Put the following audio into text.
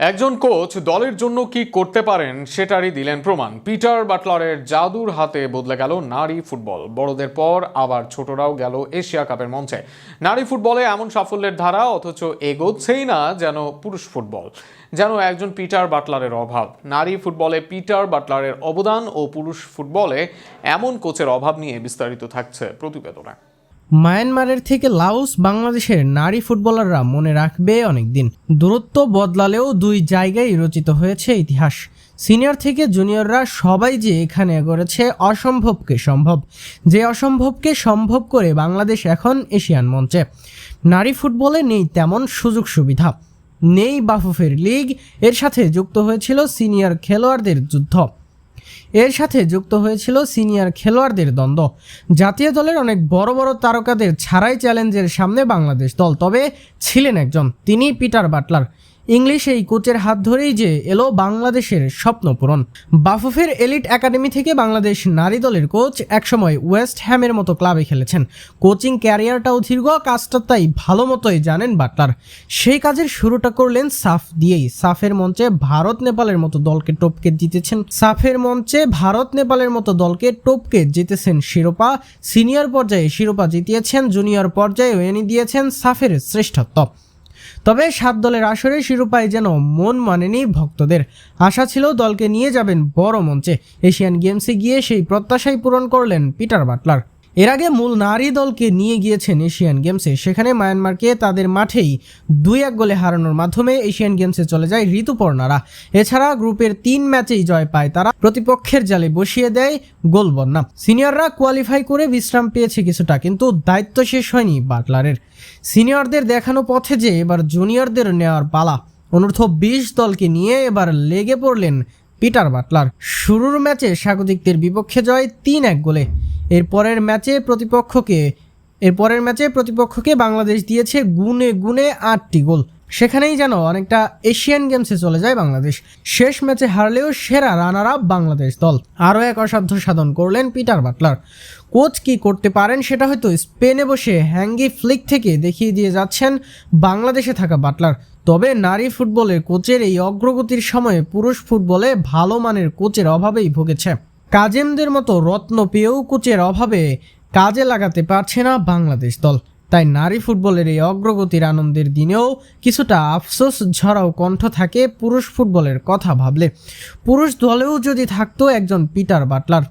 একজন কোচ দলের জন্য কি করতে পারেন সেটারই দিলেন প্রমাণ। পিটার বাটলারের জাদুর হাতে বদলে গেল নারী ফুটবল। বড়দের পর আবার ছোটরাও গেল এশিয়া কাপের মঞ্চে। নারী ফুটবলে এমন সাফল্যের ধারা, অথচ এগোচ্ছেই না যেন পুরুষ ফুটবল। যেন একজন পিটার বাটলারের অভাব। নারী ফুটবলে পিটার বাটলারের অবদান ও পুরুষ ফুটবলে এমন কোচের অভাব নিয়ে বিস্তারিত থাকছে প্রতিবেদনে। মায়ানমারের থেকে লাওস বাংলাদেশের নারী ফুটবলাররা মনে রাখবে অনেকদিন। দূরত্ব বদলালেও দুই জায়গায় রচিত হয়েছে ইতিহাস। সিনিয়র থেকে জুনিয়ররা সবাই যে এখানে গড়েছে অসম্ভবকে সম্ভব। যে অসম্ভবকে সম্ভব করে বাংলাদেশ এখন এশিয়ান মঞ্চে। নারী ফুটবলে নেই তেমন সুযোগ সুবিধা। নেই বাফুফের লিগ। এর সাথে যুক্ত হয়েছিল সিনিয়র খেলোয়াড়দের যুদ্ধ। এর সাথে যুক্ত হয়েছিল সিনিয়র খেলোয়াড়দের দ্বন্দ্ব। জাতীয় দলের অনেক বড় বড় তারকাদের ছাড়াই চ্যালেঞ্জের সামনে বাংলাদেশ দল, তবে ছিলেন একজন, তিনি পিটার বাটলার। ইংলিশ এই কোচের হাত ধরেই যে এলো বাংলাদেশের স্বপ্ন পূরণ। বাফুফের এলিট একাডেমি থেকে বাংলাদেশ নারী দলের কোচ একসময় ওয়েস্ট হ্যামের মতো ক্লাবে খেলেছেন। কোচিং ক্যারিয়ারটাও দীর্ঘ, কাজটা তাই ভালো মতোই জানেন বাটলার। সেই কাজের শুরুটা করলেন সাফ দিয়েই। সাফের মঞ্চে ভারত নেপালের মতো দলকে টপকে জিতেছেন সাফের মঞ্চে ভারত নেপালের মতো দলকে টপকে জিতেছেন শিরোপা। সিনিয়র পর্যায়ে শিরোপা জিতিয়েছেন, জুনিয়র পর্যায়েও এনে দিয়েছেন সাফের শ্রেষ্ঠত্ব। তবে সাত দলের আসরে শিরোপায় যেন মন মানেনি ভক্তদের। আশা ছিল দলকে নিয়ে যাবেন বড় মঞ্চে। এশিয়ান গেমসে গিয়ে সেই প্রত্যাশাই পূরণ করলেন পিটার বাটলার। এর আগে মূল নারী দলকে নিয়ে গিয়েছেন এশিয়ান গেমসে। সেখানে মায়ানমারকে তাদের মাঠেই দুই এক গোলে হারানোর মাধ্যমে এশিয়ান গেমসে চলে যায় ঋতুপর্ণারা। এছাড়া গ্রুপের তিন ম্যাচেই জয় পায় তারা। প্রতিপক্ষের জালে বসিয়ে দেয় গোল বন্যা সিনিয়ররা কোয়ালিফাই করে বিশ্রাম পেয়েছে কিছুটা, কিন্তু দায়িত্ব শেষ হয়নি বাটলারের। সিনিয়রদের দেখানো পথে যে এবার জুনিয়রদের নেওয়ার পালা। অনূর্ধ্ব বিশ দলকে নিয়ে এবার লেগে পড়লেন পিটার বাটলার। শুরুর ম্যাচে স্বাগতিকদের বিপক্ষে জয় তিন এক গোলে। এর পরের ম্যাচে প্রতিপক্ষকে, এর পরের ম্যাচে প্রতিপক্ষকে বাংলাদেশ দিয়েছে গুনে গুনে আটটি গোল। সেখানেই যেন অনেকটা এশিয়ান গেমসে চলে যায় বাংলাদেশ। শেষ ম্যাচে হারলেও সেরা রানার আপ বাংলাদেশ দল। আরও এক অসাধ্য সাধন করলেন পিটার বাটলার। কোচ কি করতে পারেন সেটা হয়তো স্পেনে বসে হ্যাঙ্গি ফ্লিক থেকে দেখিয়ে দিয়ে যাচ্ছেন বাংলাদেশে থাকা বাটলার। তবে নারী ফুটবলের কোচের এই অগ্রগতির সময়ে পুরুষ ফুটবলে ভালো মানের কোচের অভাবেই ভুগেছে। কাজেমদের মতো রত্ন পেয়েও কোচের অভাবে কাজে লাগাতে পারছে না বাংলাদেশ দল। তাই নারী ফুটবলের এই অগ্রগতির আনন্দের দিনেও কিছুটা আফসোস, ঝরাও কণ্ঠ থাকে পুরুষ ফুটবলের কথা ভাবলে। পুরুষ দলেও যদি থাকতো একজন পিটার বাটলার।